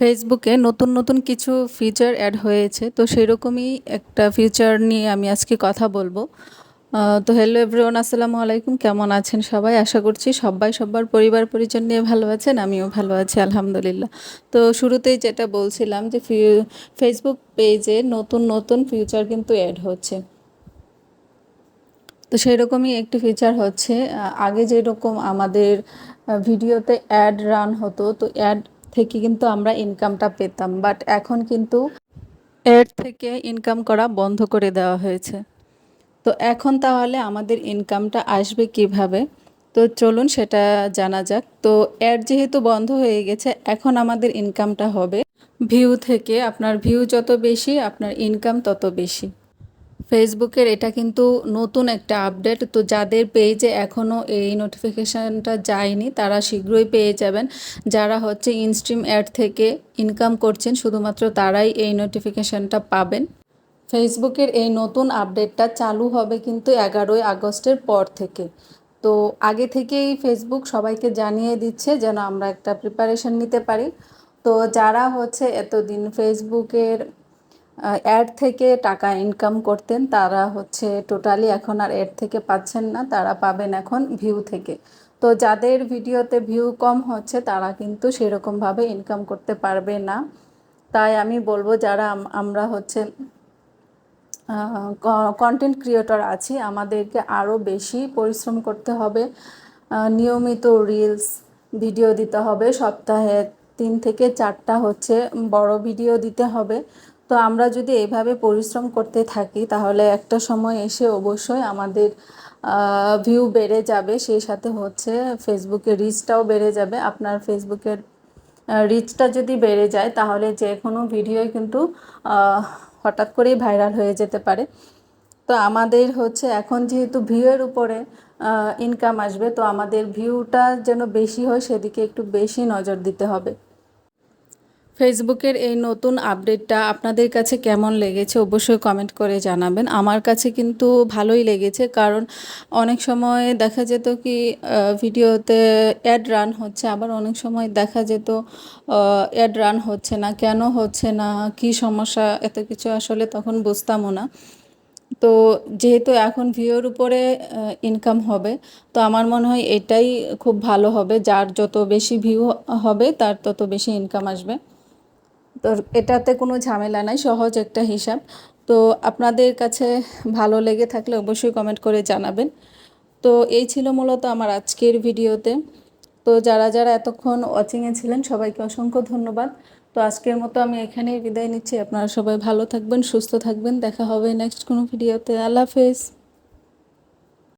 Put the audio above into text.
ফেসবুকে নতুন নতুন কিছু ফিচার অ্যাড হয়েছে। তো সেরকমই একটা ফিচার নিয়ে আমি আজকে কথা বলব। তো হ্যালো এভরিওয়ান আসসালামু আলাইকুম। কেমন আছেন সবাই? আশা করছি সবাই, সবার পরিবার, পরিজন নিয়ে ভালো আছেন, আমিও ভালো আছি, আলহামদুলিল্লাহ। তো শুরুতেই যেটা বলছিলাম যে ফেসবুক পেজে নতুন নতুন ফিচার কিন্তু অ্যাড হচ্ছে। তো সেরকমই একটি ফিচার হচ্ছে। আগে যেরকম আমাদের ভিডিওতে অ্যাড রান হতো, তো অ্যাড থেকে কিন্তু আমরা ইনকামটা পেতাম বাট এখন কিন্তু এর থেকে ইনকাম করা বন্ধ করে দেওয়া হয়েছে। তো এখন তাহলে আমাদের ইনকামটা আসবে কীভাবে? তো চলুন সেটা জানা যাক। তো অ্যাড যেহেতু বন্ধ হয়ে গেছে, এখন আমাদের ইনকামটা হবে। ভিউ থেকে আপনার ভিউ যত বেশি, আপনার ইনকাম তত বেশি। ফেসবুকের এটা কিন্তু নতুন একটা আপডেট। তো যাদের পেজে এখনও এই নোটিফিকেশানটা যায়নি, তারা শীঘ্রই পেয়ে যাবেন। যারা হচ্ছে ইনস্ট্রিম অ্যাড থেকে ইনকাম করছেন, শুধুমাত্র তারাই এই নোটিফিকেশানটা পাবেন। ফেসবুকের এই নতুন আপডেটটা চালু হবে কিন্তু এগারোই আগস্টের পর থেকে। তো আগে থেকেই ফেসবুক সবাইকে জানিয়ে দিচ্ছে যেন আমরা একটা প্রিপারেশন নিতে পারি। তো যারা হচ্ছে এতদিন ফেসবুকের অ্যাড থেকে টাকা ইনকাম করতেন, তারা হচ্ছে টোটালি এখন আর অ্যাড থেকে পাচ্ছেন না, তারা পাবেন এখন ভিউ থেকে। তো যাদের ভিডিওতে ভিউ কম হচ্ছে, তারা কিন্তু সেরকমভাবে ইনকাম করতে পারবে না। তাই আমি বলব, যারা আমরা হচ্ছে কন্টেন্ট ক্রিয়েটর আছি, আমাদেরকে আরও বেশি পরিশ্রম করতে হবে। নিয়মিত রিলস ভিডিও দিতে হবে, সপ্তাহে তিন থেকে চারটা হচ্ছে বড় ভিডিও দিতে হবে। তো আমরা যদি এভাবে পরিশ্রম করতে থাকি, তাহলে একটা সময় এসে অবশ্যই আমাদের ভিউ বেড়ে যাবে। সেই সাথে হচ্ছে ফেসবুকের রিচটাও বেড়ে যাবে। আপনার ফেসবুকের রিচটা যদি বেড়ে যায়, তাহলে যে কোনো ভিডিওই কিন্তু হঠাৎ করেই ভাইরাল হয়ে যেতে পারে। তো আমাদের হচ্ছে এখন যেহেতু ভিউয়ের উপরে ইনকাম আসবে, তো আমাদের ভিউটা যেন বেশি হয়, সেদিকে একটু বেশি নজর দিতে হবে। ফেসবুকের এই নতুন আপডেটটা আপনাদের কাছে কেমন লেগেছে অবশ্যই কমেন্ট করে জানাবেন। আমার কাছে কিন্তু ভালোই লেগেছে কারণ অনেক সময় দেখা যেত কি ভিডিওতে অ্যাড রান হচ্ছে, আবার অনেক সময় দেখা যেত অ্যাড রান হচ্ছে না, কেন হচ্ছে না, কি সমস্যা, এত কিছু আসলে তখন বুঝতামও না। তো যেহেতু এখন ভিউর উপরে ইনকাম হবে, তো আমার মনে হয় এটাই খুব ভালো হবে, যার যত বেশি ভিউ হবে, তার তত বেশি ইনকাম আসবে। তো এটাতে কোনো ঝামেলা নাই, সহজ একটা হিসাব। তো আপনাদের কাছে ভালো লেগে থাকলে অবশ্যই কমেন্ট করে জানাবেন। তো এই ছিল মূলত আমার আজকের ভিডিওতে। তো যারা যারা এতক্ষণ ওয়াচিংয়ে ছিলেন, সবাইকে অসংখ্য ধন্যবাদ। তো আজকের মতো আমি এখানেই বিদায় নিচ্ছি। আপনারা সবাই ভালো থাকবেন, সুস্থ থাকবেন। দেখা হবে নেক্সট কোনো ভিডিওতে। আল্লাহ হাফেজ।